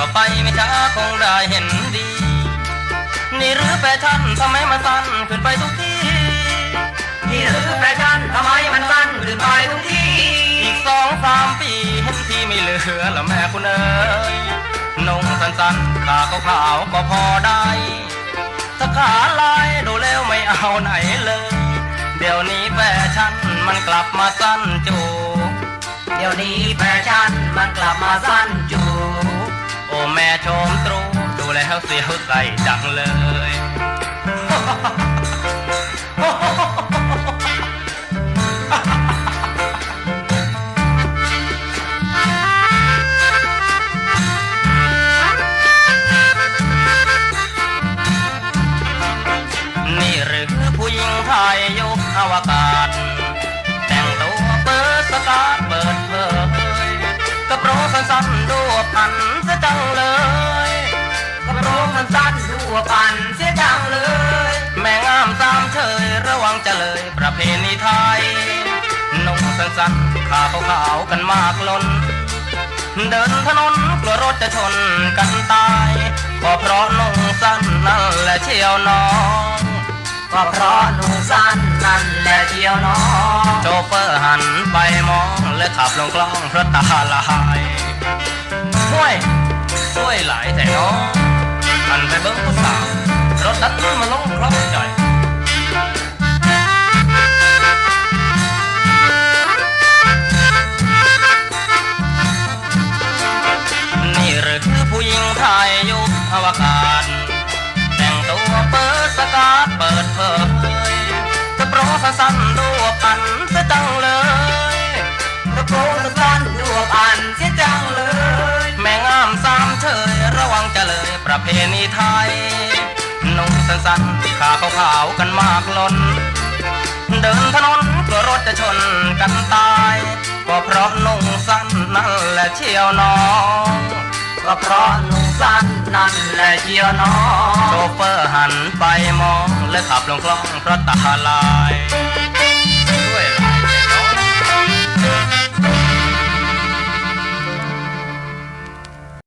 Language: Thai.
ก็ไปไม่ช้าคงได้เห็นดี นี่หรือแฟชั่นทำไมมันสั้นขึ้นไปทุกทีนี่หรือแฟชั่นทำไมมันสั้นขึ้นไปทุกทีอีกสองสามปีเห็นที่ไม่เหลือแล้วแม่คุณเอ๋ยนงสั้นๆขาขาวๆก็พอได้ถ้าขาลายดูแล้วไม่เอาไหนเลย เดี๋ยวนี้แฟชั่นมันกลับมาสั้นจูเดี๋ยวนี้แฟชั่น ลับมาสั้นจู โอ้แม่ชมตรูดูแล้วเสียวใส่จังเลยนี่หรือผู้หญิงไทยยุคอวกาศ สั้นดูปั่นเสียจังเลย แม่งามตามเชยระวังจะเลยประเพณีไทยนุ่งสั้นๆขาขาวกันมากล้น เดินถนนกลัวรถจะชนกันตายก็เพราะนุ่งสั้นนั่นแหละเชียวน้องก็เพราะนุ่งสั้นนั่นแหละเชียวน้องโชเฟอร์หันไปมองและขับลงกล้องเพราะตาลายห้วยช่วยหลายแต่น้องันไปเบิ้งผู้สาวรถดันมาลงครอบจ่อย เพณีไทยนุ่งสั้นๆขาขาวๆกันมากล้น เดินถนนกลัวรถจะชนกันตาย ก็เพราะนุ่งสั้นนั่นแหละเชียวน้องก็เพราะนุ่งสั้นนั่นแหละเชียวน้องโชเฟอร์หันไปมองและขับลงคลองเพราะตาลาย